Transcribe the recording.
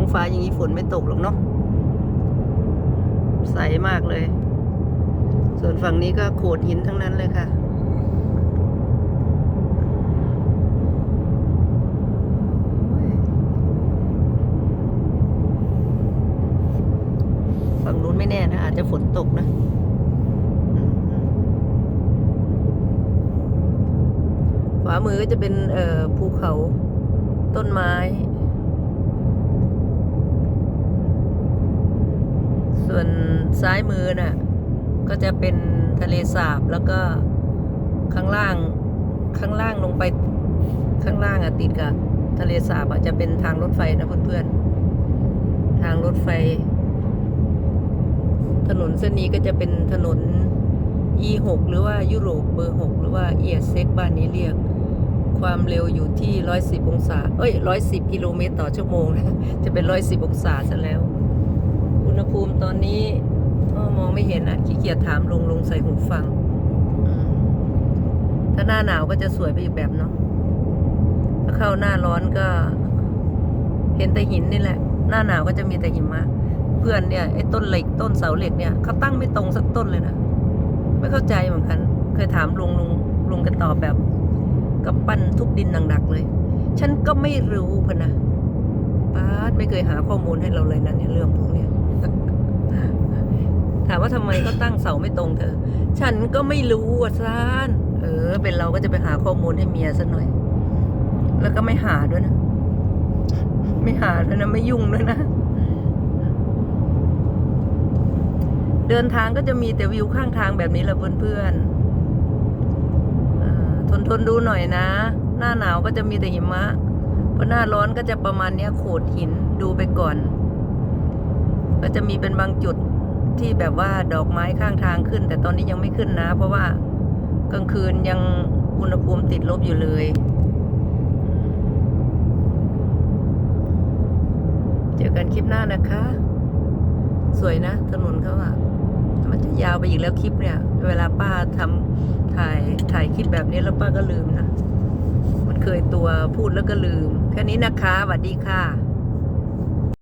องฟ้าอย่างนี้ฝนไม่ตกหรอกเนาะใสมากเลย ส่วนฝั่งนี้ก็โขดหินทั้งนั้นเลยค่ะ ฝั่งนู้นไม่แน่นะ อาจจะฝนตกนะอืมขวามือก็จะเป็นภูเขาต้นไม้ ส่วนซ้ายมือน่ะ ก็จะเป็นทะเลสาบแล้วก็ข้างล่างข้างล่างลงไปข้างล่างอะติดกับทะเลสาบอะจะเป็นทางรถไฟนะเพื่อนๆ ทางรถไฟ ถนนเส้นนี้ก็จะเป็นถนน E6 หรือว่ายุโรปเบอร์ 6 หรือว่า e s เ x บ้านนี้เรียก ความเร็วอยู่ที่ 110 องศา เอ้ย 110 กิโลเมตรต่อชั่วโมงนะจะเป็น 110 องศาซะแล้ว ณหภูมิตอนนี้อ้อมองไม่เห็นอะขี้เกียจถามลุงลุงใส่หูฟังอืมถ้าหน้าหนาวก็จะสวยไปอีกแบบเนาะถ้าเข้าหน้าร้อนก็ เห็นแต่หินนี่แหละ หน้าหนาวก็จะมีแต่หิมะเพื่อนเนี่ยไอ้ต้นเหล็กต้นเสาเหล็กเนี่ยเขาตั้งไม่ตรงสักต้นเลยนะไม่เข้าใจเหมือนกัน เคยถามลุงลุงลุงกันตอบแบบกับปั้นทุบดินหนักๆเลย ฉันก็ไม่รู้พะนะป้าด ไม่เคยหาข้อมูลให้เราเลยนะเนี่ยเรื่องพวกเนี้ยถามว่าทำไมเขาตั้งเสาไม่ตรงเธอ ฉันก็ไม่รู้อะซานเออ เป็นเราก็จะไปหาข้อมูลให้เมียซะหน่อย แล้วก็ไม่หาด้วยนะ ไม่หาด้วยนะ ไม่ยุ่งด้วยนะ เดินทางก็จะมีแต่วิวข้างทางแบบนี้แหละเพื่อนๆอ่าทนทนดูหน่อยนะ หน้าหนาวก็จะมีแต่หิมะ พอหน้าร้อนก็จะประมาณเนี้ยโขดหินดูไปก่อน ก็จะมีเป็นบางจุดที่แบบว่าดอกไม้ข้างทางขึ้น แต่ตอนนี้ยังไม่ขึ้นนะ เพราะว่ากลางคืนยังอุณหภูมิติดลบอยู่เลยเจอกันคลิปหน้านะคะ สวยนะ ถนนเขาอะมันจะยาวไปอีกแล้วคลิปเนี่ย เวลาป้าทำถ่ายถ่ายคลิปแบบนี้แล้วป้าก็ลืมนะ เคยตัวพูดแล้วก็ลืม แค่นี้นะคะสวัสดีค่ะ